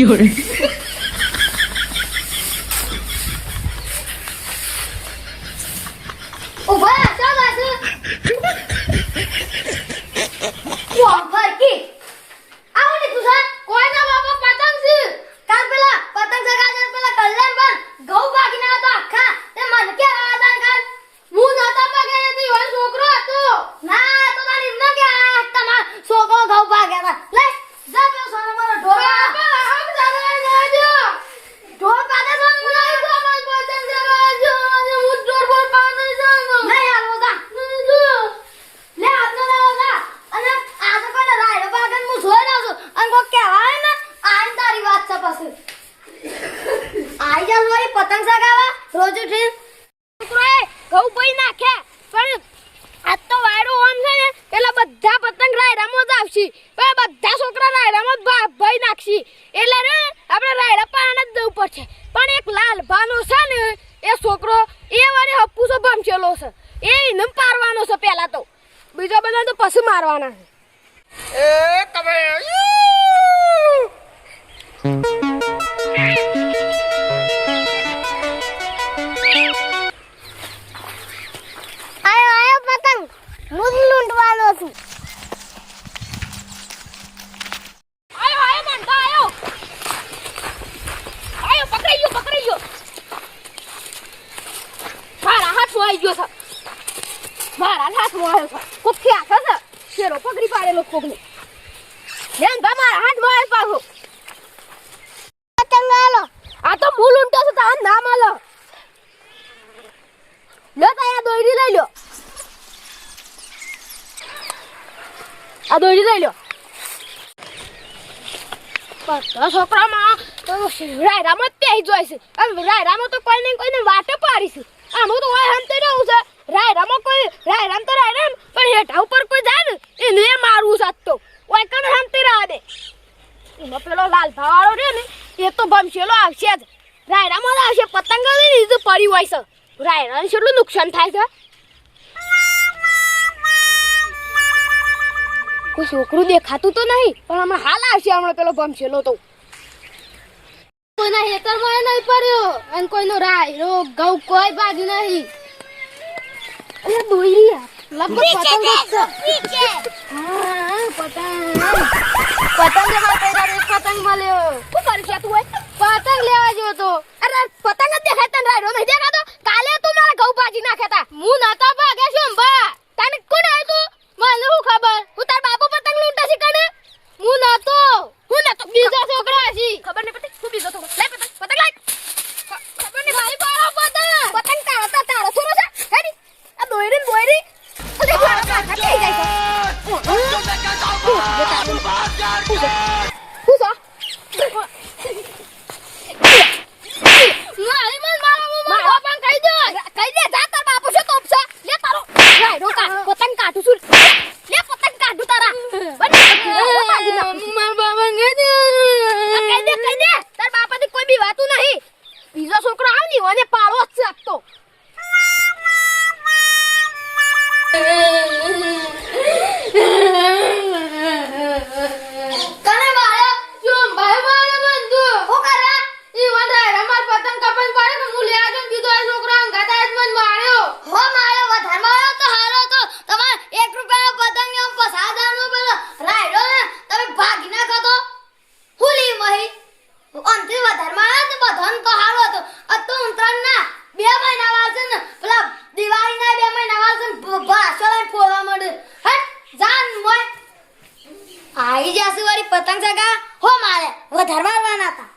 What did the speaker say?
有人，મારી સગાવા રોજ ઉઠી છોકરોએ ઘઉં પઈ નાખે. પણ આજ તો વાયરો ઓમ છે ને એટલે બધા પતંગ રાયડામાં જ આવશે. પણ બધા છોકરા રાયડામાં જ ભાઈ ભઈ નાખશે. એટલે રે આપણે રાયડા પાણા જ જવું પડશે પણ એક લાલ ભાનો છે ને, એ છોકરો એ વારે હપ્પુસો ભમચેલો છે. એ એને પારવાનો છે પહેલા તો. બીજા બધા તો પછી મારવાના છે. આવી ગયો છે. મારા હાથમાં આવ્યો છે. કોક ખ્યાસ છે શેરો પકડી પાડેલો કોકને. લેન બા મારા હાથમાં આવ્યો પાછો. પતંગ આલો. આ તો મૂલ ઉંટો છે તાર નામ આલો. લો તા આ દોરી લઈ લો. આ દોરી લઈ લો. છોકરામાં રાયરામાં જ પહેરી જોઈશું અને રાયરામાં તો કોઈ ને કોઈને વાટે પાડી છે આમાં તો હોય હમ તો રહું છે રમો કોઈ રાય રમ તો રાય રમ પણ હેઠા ઉપર કોઈ જાય ને, એને મારવું છે આજ તો. ઓય કણ હમ તે રાહ દે. એમાં પેલો લાલ ભાવાળો રહ્યો ને, એ તો ભમશેલો આવશે જ. રાયરામાં જ આવશે, પતંગ લીધું પડી હોય છે. રાયરાને કેટલું નુકસાન થાય છે? કોઈ છોકરું દેખાતું તો નહીં, પણ હમણાં હાલ આવશે હમણાં પેલો ભમશેલો તો. કોઈના હેતરમાં નહીં પડ્યો અને કોઈનો રાયરો ગૌ કોઈ ભાગ્યું નહીં. અરે દોરી લગભગ પતંગ છે. હા, પતંગ. પતંગ લેવા પતંગ મળ્યો. શું કરી તું પતંગ લેવા ગયો તો. માર્યો તો હારો હતો. અતો તો ના બે મહિના વાસે ને, પેલા દિવાળી ના બે મહિના વાસે ને ભાષો લઈને ફોડવા માંડે. હટ જાન મોય. આઈ જાસુ વાળી પતંગ ચગા હો મારે વધારવાના હતા.